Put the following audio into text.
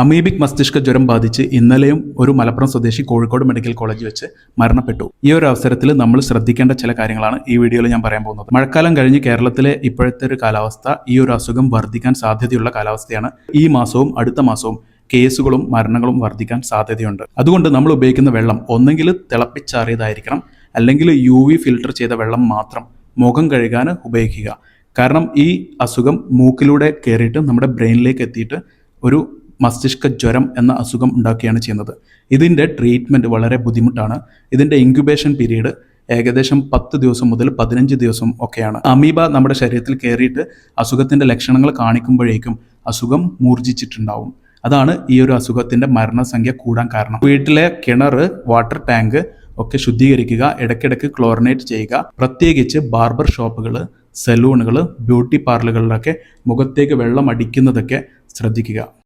Amoebic മസ്തിഷ്ക ജ്വരം ബാധിച്ച് ഇന്നലെയും ഒരു മലപ്പുറം സ്വദേശി കോഴിക്കോട് മെഡിക്കൽ കോളേജിൽ വെച്ച് മരണപ്പെട്ടു. ഈ ഒരു അവസരത്തിൽ നമ്മൾ ശ്രദ്ധിക്കേണ്ട ചില കാര്യങ്ങളാണ് ഈ വീഡിയോയിൽ ഞാൻ പറയാൻ പോകുന്നത്. മഴക്കാലം കഴിഞ്ഞ് കേരളത്തിലെ ഇപ്പോഴത്തെ ഒരു കാലാവസ്ഥ ഈ ഒരു അസുഖം വർദ്ധിക്കാൻ സാധ്യതയുള്ള കാലാവസ്ഥയാണ്. ഈ മാസവും അടുത്ത മാസവും കേസുകളും മരണങ്ങളും വർദ്ധിക്കാൻ സാധ്യതയുണ്ട്. അതുകൊണ്ട് നമ്മൾ ഉപയോഗിക്കുന്ന വെള്ളം ഒന്നെങ്കിൽ തിളപ്പിച്ചാറിയതായിരിക്കണം. അല്ലെങ്കിൽ യു വി ഫിൽട്ടർ ചെയ്ത വെള്ളം മാത്രം മുഖം കഴുകാൻ ഉപയോഗിക്കുക. കാരണം ഈ അസുഖം മൂക്കിലൂടെ കയറിയിട്ട് നമ്മുടെ ബ്രെയിനിലേക്ക് എത്തിയിട്ട് ഒരു മസ്തിഷ്ക ജ്വരം എന്ന അസുഖം ഉണ്ടാക്കുകയാണ് ചെയ്യുന്നത്. ഇതിന്റെ ട്രീറ്റ്മെന്റ് വളരെ ബുദ്ധിമുട്ടാണ്. ഇതിന്റെ ഇൻക്യുബേഷൻ പീരീഡ് ഏകദേശം പത്ത് ദിവസം മുതൽ പതിനഞ്ച് ദിവസം ഒക്കെയാണ്. അമീബ നമ്മുടെ ശരീരത്തിൽ കയറിയിട്ട് അസുഖത്തിന്റെ ലക്ഷണങ്ങൾ കാണിക്കുമ്പോഴേക്കും അസുഖം മൂർജിച്ചിട്ടുണ്ടാവും. അതാണ് ഈ ഒരു അസുഖത്തിന്റെ മരണസംഖ്യ കൂടാൻ കാരണം. വീട്ടിലെ കിണർ വാട്ടർ ടാങ്ക് ഒക്കെ ശുദ്ധീകരിക്കുക ഇടയ്ക്കിടയ്ക്ക് ക്ലോറിനേറ്റ് ചെയ്യുക പ്രത്യേകിച്ച് ബാർബർ ഷോപ്പുകൾ സലൂണുകൾ ബ്യൂട്ടി പാർലറുകളിലൊക്കെ മുഖത്തേക്ക് വെള്ളം അടിക്കുന്നതൊക്കെ ശ്രദ്ധിക്കുക.